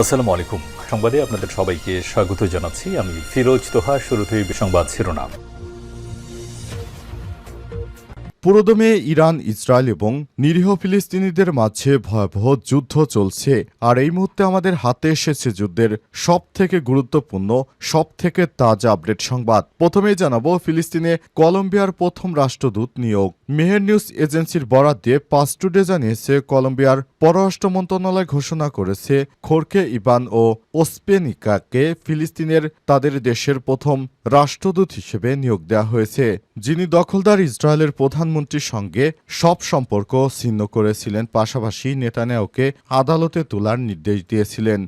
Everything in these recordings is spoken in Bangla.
আসসালামু আলাইকুম সংবাদে আপনাদের সবাইকে স্বাগত জানাচ্ছি। আমি ফিরোজ তোহা, শুরুতেই সংবাদ শিরোনাম। পুরোদমে ইরান, ইসরায়েল এবং নিরীহ ফিলিস্তিনিদের মাঝে ভয়াবহ যুদ্ধ চলছে। আর এই মুহূর্তে আমাদের হাতে এসেছে যুদ্ধের সব থেকে গুরুত্বপূর্ণ সব থেকে তাজা আপডেট সংবাদ। প্রথমেই জানাব, ফিলিস্তিনে কলম্বিয়ার প্রথম রাষ্ট্রদূত নিয়োগ। মেহের নিউজ এজেন্সির বরাদ দিয়ে পাঁচ টুডে জানিয়েছে কলম্বিয়ার পররাষ্ট্র মন্ত্রণালয় ঘোষণা করেছে খোরকে ইবান ও ওসপেনিকাকে ফিলিস্তিনের তাদের দেশের প্রথম রাষ্ট্রদূত হিসেবে নিয়োগ দেওয়া হয়েছে, যিনি দখলদার ইসরায়েলের প্রধানমন্ত্রীর সঙ্গে সব সম্পর্ক ছিন্ন করেছিলেন, পাশাপাশি নেতানিয়াহুকে আদালতে তোলার নির্দেশ দিয়েছিলেন।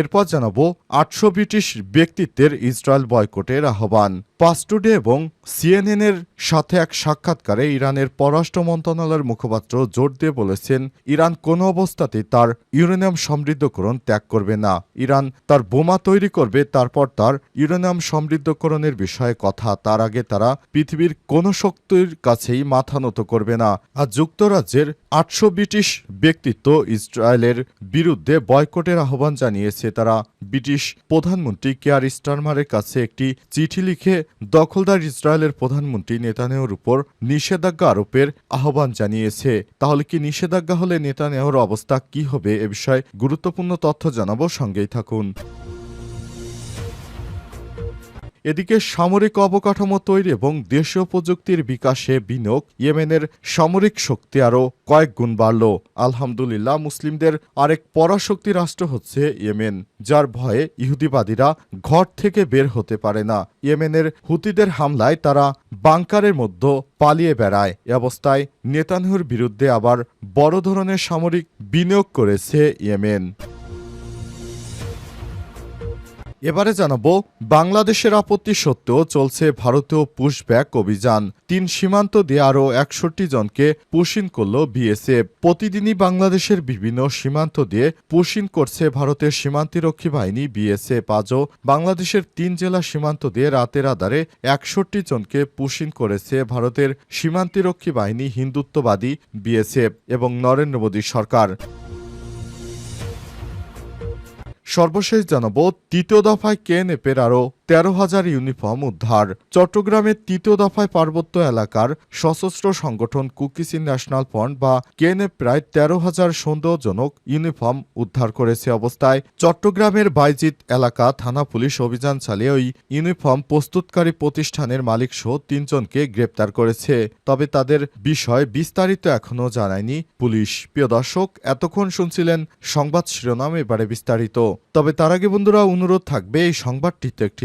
এরপর জানাব, আটশো ব্রিটিশ ব্যক্তিত্বের ইসরায়েল বয়কটের আহ্বান। পাস্টুডে এবং সিএনএনের সাথে এক সাক্ষাৎকারে ইরানের পররাষ্ট্র মন্ত্রণালয়ের মুখপাত্র জোর দিয়ে বলেছেন, ইরান কোনো অবস্থাতেই তার ইউরেনিয়াম সমৃদ্ধকরণ ত্যাগ করবে না। ইরান তার বোমা তৈরি করবে, তারপর তার ইউরেনিয়াম সমৃদ্ধকরণের বিষয়ে কথা, তার আগে তারা পৃথিবীর কোনো শক্তির কাছেই মাথা নত করবে না। আর যুক্তরাজ্যের আটশো ব্রিটিশ ব্যক্তিত্ব ইসরায়েলের বিরুদ্ধে বয়কটের আহ্বান জানিয়েছে। তারা ব্রিটিশ প্রধানমন্ত্রী কেয়ার স্টারমারের কাছে একটি চিঠি লিখে, দখলদার ইসরায়েলের প্রধানমন্ত্রী নেতানিয়াহুর উপর নিষেধাজ্ঞা আরোপের আহ্বান জানিয়েছে। তাহলে কি নিষেধাজ্ঞা হলে নেতানিয়াহুর অবস্থা কি হবে এ বিষয়ে গুরুত্বপূর্ণ তথ্য জানাব। সঙ্গেই থাকুন। এদিকে সামরিক অবকাঠামো তৈরি এবং দেশীয় প্রযুক্তির বিকাশে বিনিয়োগ, ইয়েমেনের সামরিক শক্তি আরও কয়েক গুণ বাড়ল। আলহামদুলিল্লাহ, মুসলিমদের আরেক পরাশক্তি রাষ্ট্র হচ্ছে ইয়েমেন, যার ভয়ে ইহুদিবাদীরা ঘর থেকে বের হতে পারে না। ইয়েমেনের হুতিদের হামলায় তারা বাংকারের মধ্যে পালিয়ে বেড়ায়। এ অবস্থায় নেতানহুর বিরুদ্ধে আবার বড় ধরনের সামরিক বিনিয়োগ করেছে ইয়েমেন। এবারে জানাব, বাংলাদেশের আপত্তি সত্ত্বেও চলছে ভারতীয় পুশব্যাক অভিযান। তিন সীমান্ত দিয়ে আরও একষট্টি জনকে পুশিন করল বিএসএফ। প্রতিদিনই বাংলাদেশের বিভিন্ন সীমান্ত দিয়ে পুশিন করছে ভারতের সীমান্তিরক্ষী বাহিনী বিএসএফ। আজও বাংলাদেশের তিন জেলা সীমান্ত দিয়ে রাতের আধারে একষট্টি জনকে পুশিন করেছে ভারতের সীমান্তিরক্ষী বাহিনী হিন্দুত্ববাদী বিএসএফ এবং নরেন্দ্র মোদী সরকার। সর্বশেষ জানাব তৃতীয় দফায় কে নেপের আরও তেরো হাজার ইউনিফর্ম উদ্ধার। চট্টগ্রামের তৃতীয় দফায় পার্বত্য এলাকার সশস্ত্র সংগঠন কুকিস ন্যাশনাল ফ্রন্ট বা কেএনএফ প্রায় তেরো হাজার সন্দেহজনক ইউনিফর্ম উদ্ধার করেছে অবস্থায়। চট্টগ্রামের বাইজিত এলাকা থানা পুলিশ অভিযান চালিয়ে ওই ইউনিফর্ম প্রস্তুতকারী প্রতিষ্ঠানের মালিক সহ তিনজনকে গ্রেপ্তার করেছে। তবে তাদের বিষয় বিস্তারিত এখনও জানায়নি পুলিশ। প্রিয় দর্শক, এতক্ষণ শুনছিলেন সংবাদ শিরোনাম এবারে বিস্তারিত। তবে তার আগে বন্ধুরা, অনুরোধ থাকবে এই সংবাদটিতে একটি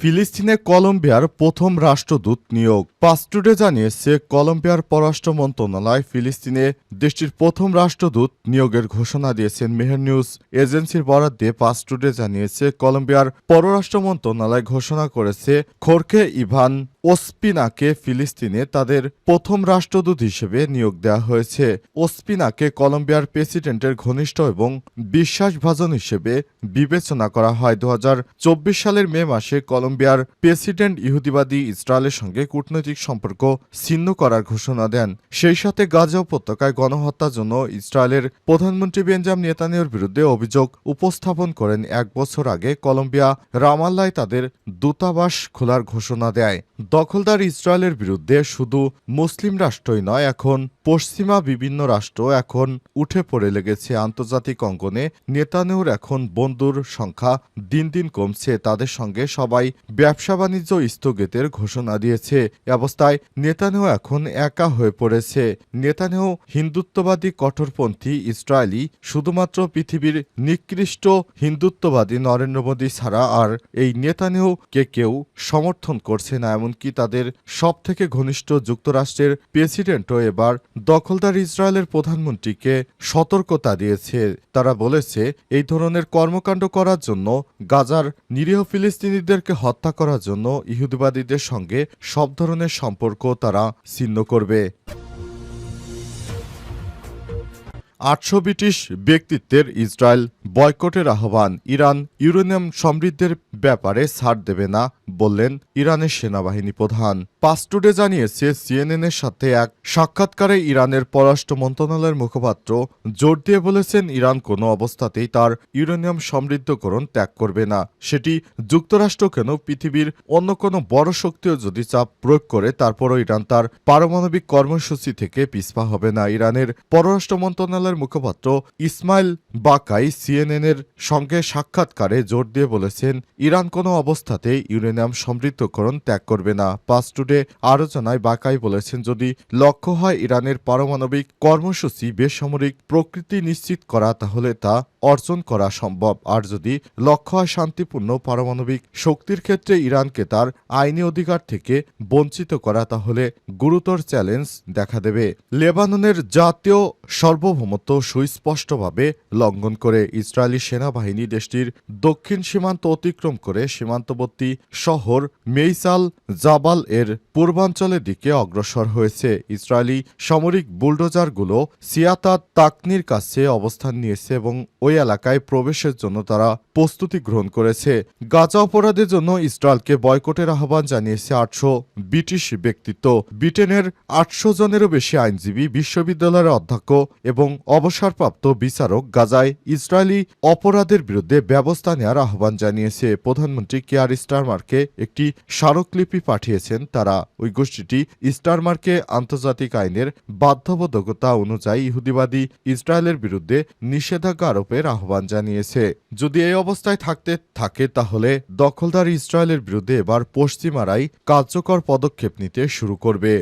ফিলিস্তিনে কলম্বিয়ার প্রথম রাষ্ট্রদূত নিয়োগ। পাস্টুডে জানিয়েছে কলম্বিয়ার পররাষ্ট্র মন্ত্রণালয় ফিলিস্তিনে দেশটির প্রথম রাষ্ট্রদূত নিয়োগের ঘোষণা দিয়েছেন মেহের নিউজ এজেন্সির বরাদ দিয়ে পাস্টুডে জানিয়েছে কলম্বিয়ার পররাষ্ট্র মন্ত্রণালয় ঘোষণা করেছে খোরকে ইভান ওসপিনাকে ফিলিস্তিনে তাদের প্রথম রাষ্ট্রদূত হিসেবে নিয়োগ দেওয়া হয়েছে। ওসপিনাকে কলম্বিয়ার প্রেসিডেন্টের ঘনিষ্ঠ এবং বিশ্বাসভাজন হিসেবে বিবেচনা করা হয়। দু হাজার চব্বিশ সালের মে মাসে কলম্বিয়ার প্রেসিডেন্ট ইহুদিবাদী ইসরায়েলের সঙ্গে কূটনৈতিক সম্পর্ক ছিন্ন করার ঘোষণা দেন। সেই সাথে গাজা উপত্যকায় গণহত্যার জন্য ইসরায়েলের প্রধানমন্ত্রী বেঞ্জাম নেতানিয়ার বিরুদ্ধে অভিযোগ উপস্থাপন করেন। এক বছর আগে কলম্বিয়া রামাল্লায় তাদের দূতাবাস খোলার ঘোষণা দেয়। দখলদার ইসরায়েলের বিরুদ্ধে শুধু মুসলিম রাষ্ট্রই নয় এখন পশ্চিমা বিভিন্ন রাষ্ট্র এখন উঠে পড়ে লেগেছে আন্তর্জাতিক অঙ্গনে। নেতানেউর এখন বন্ধুর সংখ্যা দিন দিন কমছে। তাদের সঙ্গে সবাই ব্যবসা বাণিজ্য স্থগিতের ঘোষণা দিয়েছে। অবস্থায় নেতানেহ এখন একা হয়ে পড়েছে। নেতানেহ হিন্দুত্ববাদী কঠোরপন্থী ইসরায়েলি, শুধুমাত্র পৃথিবীর নিকৃষ্ট হিন্দুত্ববাদী নরেন্দ্র মোদী ছাড়া আর এই নেতানেহকে কেউ সমর্থন করছে না, এমনকি তাদের সবথেকে ঘনিষ্ঠ যুক্তরাষ্ট্রের প্রেসিডেন্টও এবার দখলদার ইসরায়েলের প্রধানমন্ত্রীকে সতর্কতা দিয়েছে। তারা বলেছে, এই ধরনের কর্মকাণ্ড করার জন্য গাজার নিরীহ ফিলিস্তিনিদেরকে হত্যা করার জন্য ইহুদিবাদীদের সঙ্গে সব ধরনের সম্পর্ক তারা ছিন্ন করবে। আটশো ব্রিটিশ ব্যক্তিত্বের ইসরায়েল বয়কটের আহ্বান, ইরান ইউরেনিয়াম সমৃদ্ধের ব্যাপারে ছাড় দেবে না বললেন ইরানের সেনাবাহিনী প্রধান। পাস্টুডে জানিয়েছে সিএনএনের সাথে এক সাক্ষাৎকারে ইরানের পররাষ্ট্র মন্ত্রণালয়ের মুখপাত্র জোর দিয়ে বলেছেন, ইরান কোনো অবস্থাতেই তার ইউরেনিয়াম সমৃদ্ধকরণ ত্যাগ করবে না। সেটি যুক্তরাষ্ট্র কেন, পৃথিবীর অন্য কোনো বড় শক্তিও যদি চাপ প্রয়োগ করে, তারপরও ইরান তার পারমাণবিক কর্মসূচি থেকে পিছপা হবে না। ইরানের পররাষ্ট্র মন্ত্রণালয়ের মুখপাত্র ইসমাইল বাকাই সিএনএনের সঙ্গে সাক্ষাৎকারে জোর দিয়ে বলেছেন, ইরান কোনো অবস্থাতে ইউরেনিয়াম সমৃদ্ধকরণ ত্যাগ করবে না। পাস টুডে আলোচনায় বাকাই বলেছেন, যদি লক্ষ্য হয় ইরানের পারমাণবিক কর্মসূচি বেসামরিক প্রকৃতি নিশ্চিত করা, তাহলে তা অর্জন করা সম্ভব। আর যদি লক্ষ্য হয় শান্তিপূর্ণ পারমাণবিক শক্তির ক্ষেত্রে ইরানকে তার আইনি অধিকার থেকে বঞ্চিত করা, তাহলে গুরুতর চ্যালেঞ্জ দেখা দেবে। লেবাননের জাতীয় সার্বভৌমত্ব সুস্পষ্টভাবে লঙ্ঘন করে ইসরায়েলি সেনাবাহিনী দেশটির দক্ষিণ সীমান্ত অতিক্রম করে সীমান্তবর্তী শহর মেইসাল জাবাল এর পূর্বাঞ্চলের দিকে অগ্রসর হয়েছে। ইসরায়েলি সামরিক বুলডোজারগুলো সিয়াতা তাকনির কাছে অবস্থান নিয়েছে এবং ওই এলাকায় প্রবেশের জন্য তারা প্রস্তুতি গ্রহণ করেছে। গাজা অপরাধের জন্য ইসরায়েলকে বয়কটের আহ্বান জানিয়েছে আটশো ব্রিটিশ ব্যক্তিত্ব। ব্রিটেনের আটশো জনেরও বেশি আইনজীবী, বিশ্ববিদ্যালয়ের অধ্যক্ষ এবং অবসরপ্রাপ্ত বিচারক গাজায় ইসরায়েলি অপরাধের বিরুদ্ধে ব্যবস্থা নেওয়ার আহ্বান জানিয়েছে। প্রধানমন্ত্রী কেয়ার স্টারমারকে একটি স্মারকলিপি পাঠিয়েছেন তারা। ওই গোষ্ঠীটি স্টারমারকে আন্তর্জাতিক আইনের বাধ্যবাধকতা অনুযায়ী ইহুদিবাদী ইসরায়েলের বিরুদ্ধে নিষেধাজ্ঞা আরোপের আহ্বান জানিয়েছে। যদি এই অবস্থায় থাকতে থাকে, তাহলে দখলদার ইসরায়েলের বিরুদ্ধে এবার পশ্চিমারাই কার্যকর পদক্ষেপ নিতে শুরু করবে।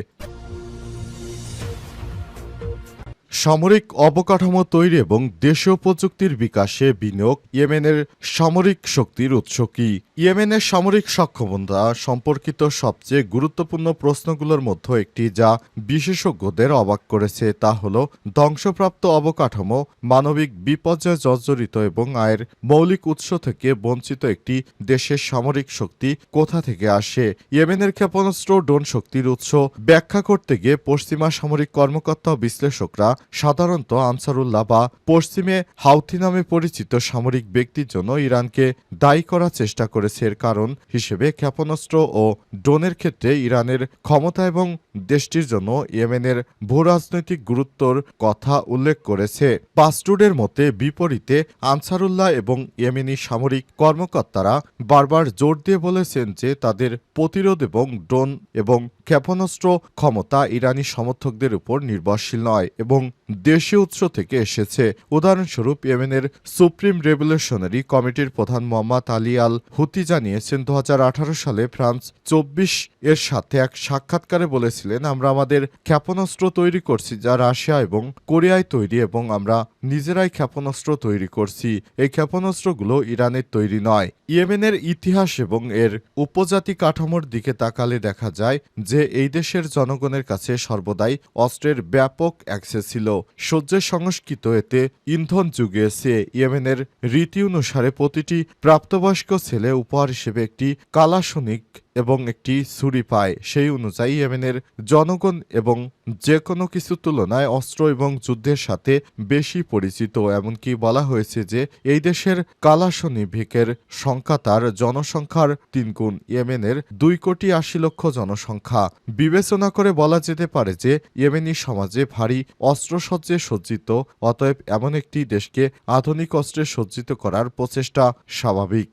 সামরিক অবকাঠামো তৈরি এবং দেশীয় প্রযুক্তির বিকাশে বিনিয়োগ ইয়েমেনের সামরিক শক্তির উৎস কি? ইয়েমেনের সামরিক সক্ষমতা সম্পর্কিত সবচেয়ে গুরুত্বপূর্ণ প্রশ্নগুলোর মধ্যে একটি যা বিশেষজ্ঞদের অবাক করেছে তা হল ধ্বংসপ্রাপ্ত অবকাঠামো, মানবিক বিপর্যয় জর্জরিত এবং আয়ের মৌলিক উৎস থেকে বঞ্চিত একটি দেশের সামরিক শক্তি কোথা থেকে আসে? ইয়েমেনের ক্ষেপণাস্ত্র ড্রোন শক্তির উৎস। ব্যাখ্যা করতে গিয়ে পশ্চিমা সামরিক কর্মকর্তা বিশ্লেষকরা সাধারণত আনসারুল্লাহ বা পশ্চিমে হাউথি নামে পরিচিত সামরিক ব্যক্তির জন্য ইরানকে দায়ী করার চেষ্টা করেছে এর কারণ হিসেবে ক্ষেপণাস্ত্র ও ড্রোনের ক্ষেত্রে ইরানের ক্ষমতা এবং দেশটির জন্য ইয়েমেনের ভূরাজনৈতিক গুরুত্বর কথা উল্লেখ করেছে। পাস্টুডের মতে, বিপরীতে আনসারুল্লাহ এবং ইয়েমেনি সামরিক কর্মকর্তারা বারবার জোর দিয়ে বলেছেন যে তাদের প্রতিরোধ এবং ড্রোন এবং ক্ষেপণাস্ত্র ক্ষমতা ইরানি সমর্থকদের উপর নির্ভরশীল নয় এবং দেশীয় উৎস থেকে এসেছে। উদাহরণস্বরূপ ইয়েমেনের সুপ্রিম রেভলিউশনারি কমিটির প্রধান মোহাম্মদ আলী আল হুতি জানিয়েছেন, দু হাজার আঠারো সালে ফ্রান্স চব্বিশ এর সাথে এক সাক্ষাৎকারে বলেছিলেন, আমরা আমাদের ক্ষেপণাস্ত্র তৈরি করছি যা রাশিয়া এবং কোরিয়ায় তৈরি এবং আমরা নিজেরাই ক্ষেপণাস্ত্র তৈরি করছি। এই ক্ষেপণাস্ত্রগুলো ইরানের তৈরি নয়। ইয়েমেনের ইতিহাস এবং এর উপজাতি কাঠামোর দিকে তাকালে দেখা যায় যে এই দেশের জনগণের কাছে সর্বদাই অস্ত্রের ব্যাপক অ্যাক্সেস ছিল। সহ্যের সংস্কৃত এতে ইন্ধন যুগিয়েছে ইয়েমেনের রীতি অনুসারে প্রতিটি প্রাপ্তবয়স্ক ছেলে উপহার হিসেবে একটি কালাসনিক এবং একটি ছুরি পায়। সেই অনুযায়ী ইয়েমেনের জনগণ এবং যে কোনো কিছুর তুলনায় অস্ত্র এবং যুদ্ধের সাথে বেশি পরিচিত। এমনকি বলা হয়েছে যে, এই দেশের কালাসনিভিকের সংখ্যা তার জনসংখ্যার তিনগুণ ইয়েমেনের দুই কোটি আশি লক্ষ জনসংখ্যা। বিবেচনা করে বলা যেতে পারে যে, ইয়েমেনি সমাজে ভারী অস্ত্রসজ্জে সজ্জিত, অতএব এমন একটি দেশকে আধুনিক অস্ত্রে সজ্জিত করার প্রচেষ্টা স্বাভাবিক।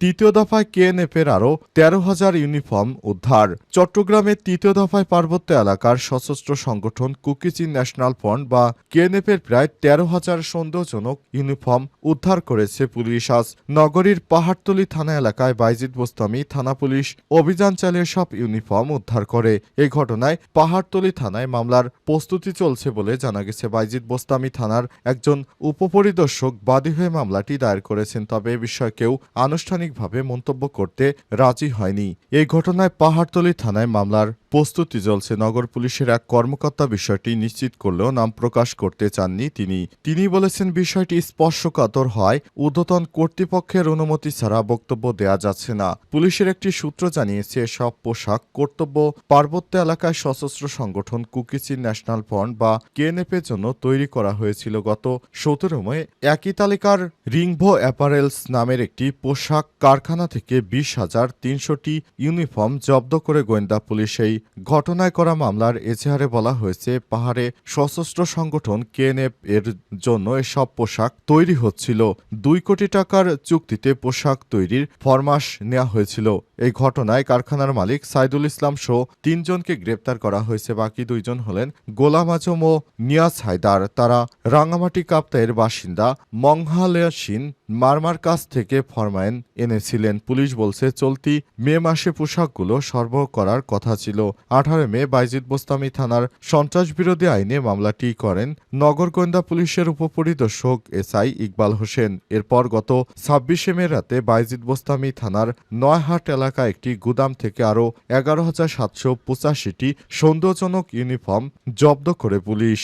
তৃতীয় দফায় কেএনএফের আরও তেরো হাজার ইউনিফর্ম উদ্ধার। চট্টগ্রামের তৃতীয় দফায় পার্বত্য এলাকার সশস্ত্র সংগঠন কুকিচিন ন্যাশনাল ফ্রন্ট বা কেএনএফের প্রায় তেরো হাজার সন্দেহজনক ইউনিফর্ম উদ্ধার করেছে পুলিশ। আজ নগরীর পাহাড়তলি থানা এলাকায় বাইজিদ বোস্তামি থানা পুলিশ অভিযান চালিয়ে সব ইউনিফর্ম উদ্ধার করে। এই ঘটনায় পাহাড়তলি থানায় মামলার প্রস্তুতি চলছে বলে জানা গেছে। বাইজিদ বোস্তামি থানার একজন উপপরিদর্শক বাদী হয়ে মামলাটি দায়ের করেছেন। তবে এ বিষয়ে কেউ আনুষ্ঠানিক আনুষ্ঠানিকভাবে মন্তব্য করতে রাজি হয়নি। এই ঘটনায় পাহাড়তলী থানায় মামলার প্রস্তুতি চলছে। নগর পুলিশের এক কর্মকর্তা বিষয়টি নিশ্চিত করলেও নাম প্রকাশ করতে চাননি তিনি। তিনি বলেছেন বিষয়টি স্পর্শকাতর হয়। ঊর্ধ্বতন কর্তৃপক্ষের অনুমতি ছাড়া বক্তব্য দেয়া যাচ্ছে না। পুলিশের একটি সূত্র জানিয়েছে সব পোশাক কর্তব্য পার্বত্য এলাকায় সশস্ত্র সংগঠন কুকিচি ন্যাশনাল ফ্রন্ট বা কেএনএফ এর জন্য তৈরি করা হয়েছিল। গত সতেরো মে একই তালিকার রিংভো অ্যাপারেলস নামের একটি পোশাক কারখানা থেকে বিশ হাজার তিনশোটি ইউনিফর্ম জব্দ করে গোয়েন্দা পুলিশ এই ঘটনায় করা মামলার এজাহারে বলা হয়েছে, পাহাড়ে সশস্ত্র সংগঠন কেএনএফ এর জন্য এসব পোশাক তৈরি হচ্ছিল। দুই কোটি টাকার চুক্তিতে পোশাক তৈরির ফরমাস নেওয়া হয়েছিল। এই ঘটনায় কারখানার মালিক সাইদুল ইসলাম সহ তিনজনকে গ্রেপ্তার করা হয়েছে। বাকি দুইজন হলেন গোলাম আজম ও নিয়াজ হায়দার। তারা রাঙ্গামাটি কাপ্তায়ের বাসিন্দা মংহালেয়াসিন মারমার কাছ থেকে ফরমাইন এনেছিলেন। পুলিশ বলছে, চলতি মে মাসে পোশাকগুলো সরবরাহ করার কথা ছিল। আঠারো মে বাইজিদ বোস্তামি থানার সন্ত্রাস বিরোধী আইনে মামলাটি করেন নগর গোয়েন্দা পুলিশের উপপরিদর্শক এসআই ইকবাল হোসেন। এরপর গত ছাব্বিশে মে রাতে বাইজিদ বোস্তামি থানার নয়হাট এলাকায় একটি গুদাম থেকে আরও এগারো হাজার সাতশো পঁচাশিটি সন্দেহজনক ইউনিফর্ম জব্দ করে পুলিশ।